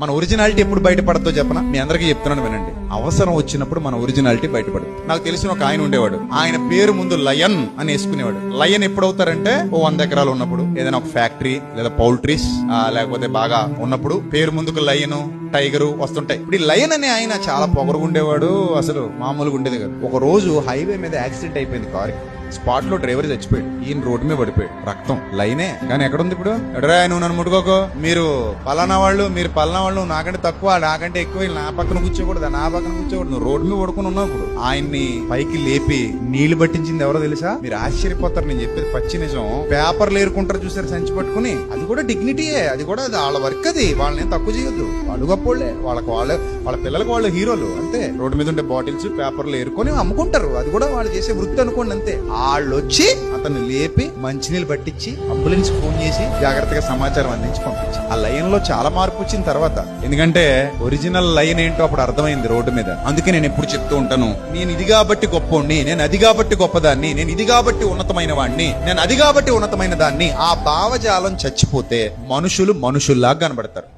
మన ఒరిజినాలిటీ ఎప్పుడు బయటపడతో చెప్పనా? మీ అందరికీ చెప్తున్నాను వినండి. అవసరం వచ్చినప్పుడు మన ఒరిజినాలిటీ బయటపడదు నాకు తెలిసిన ఒక ఆయన ఉండేవాడు. ఆయన పేరు ముందు లయన్ అని వేసుకునేవాడు. లయన్ ఎప్పుడవుతారంటే ఓ వంద ఎకరాలు ఉన్నప్పుడు ఏదైనా ఒక ఫ్యాక్టరీ లేదా పౌల్ట్రీస్ లేకపోతే బాగా ఉన్నప్పుడు పేరు ముందుకు లయన్ టైగరు వస్తుంటాయి. ఇప్పుడు ఈ లయన్ అనే ఆయన చాలా పొగరుగుండేవాడు అసలు మామూలుగా ఉండేది కాదు. ఒక రోజు హైవే మీద యాక్సిడెంట్ అయిపోయింది కారు. స్పాట్లో డ్రైవర్ చచ్చిపోయాడు. ఈయన రోడ్డు మీద పడిపోయాడు. రక్తం లైనే కానీ ఎక్కడుంది ఇప్పుడు? ఎడరా నువ్వు నన్ను ముట్టుకోకు. మీరు పలానా వాళ్ళు మీరు పలానా వాళ్ళు నాకంటే తక్కువ నాకంటే ఎక్కువ నా పక్కన కూర్చోకూడదు? నా పక్కన కూర్చోకూడదు. నువ్వు రోడ్డు మీద పడుకుని ఉన్నావు ఇప్పుడు. ఆయన్ని పైకి లేపి నీళ్ళు పట్టించింది ఎవరో తెలుసా? మీరు ఆశ్చర్యపోతారు నేను చెప్పేది పచ్చి నిజం. పేపర్లు ఏరుకుంటారు చూసారు సంచి పట్టుకుని. అది కూడా డిగ్నిటీయే అది కూడా వాళ్ళ వర్క్ అది. వాళ్ళని తక్కువ చేయొద్దు. వాళ్ళు గొప్పోళ్ళే వాళ్ళకి వాళ్ళ వాళ్ళ పిల్లలకు వాళ్ళు హీరోలు అంతే. రోడ్డు మీద ఉండే బాటిల్స్ పేపర్లు ఏరుకొని అమ్ముకుంటారు. అది కూడా వాళ్ళు చేసే వృత్తి అనుకోండి అంతే. వాళ్ళు వచ్చి అతన్ని లేపి మంచినీళ్ళు పట్టించి అంబులెన్స్ ఫోన్ చేసి జాగ్రత్తగా సమాచారం అందించి పంపించి ఆ లైన్లో చాలా మార్పు వచ్చిన తర్వాత ఎందుకంటే ఒరిజినల్ లైన్ ఏంటో అప్పుడు అర్థమైంది రోడ్డు మీద. అందుకే నేను ఎప్పుడు చెప్తూ ఉంటాను నేను ఇది కాబట్టి గొప్పోడిని నేను అది కాబట్టి గొప్పదాన్ని నేను ఇది కాబట్టి ఉన్నతమైన వాడిని నేను అది కాబట్టి ఉన్నతమైన దాన్ని. ఆ భావజాలం చచ్చిపోతే మనుషులు మనుషుల్లాగా కనబడతారు.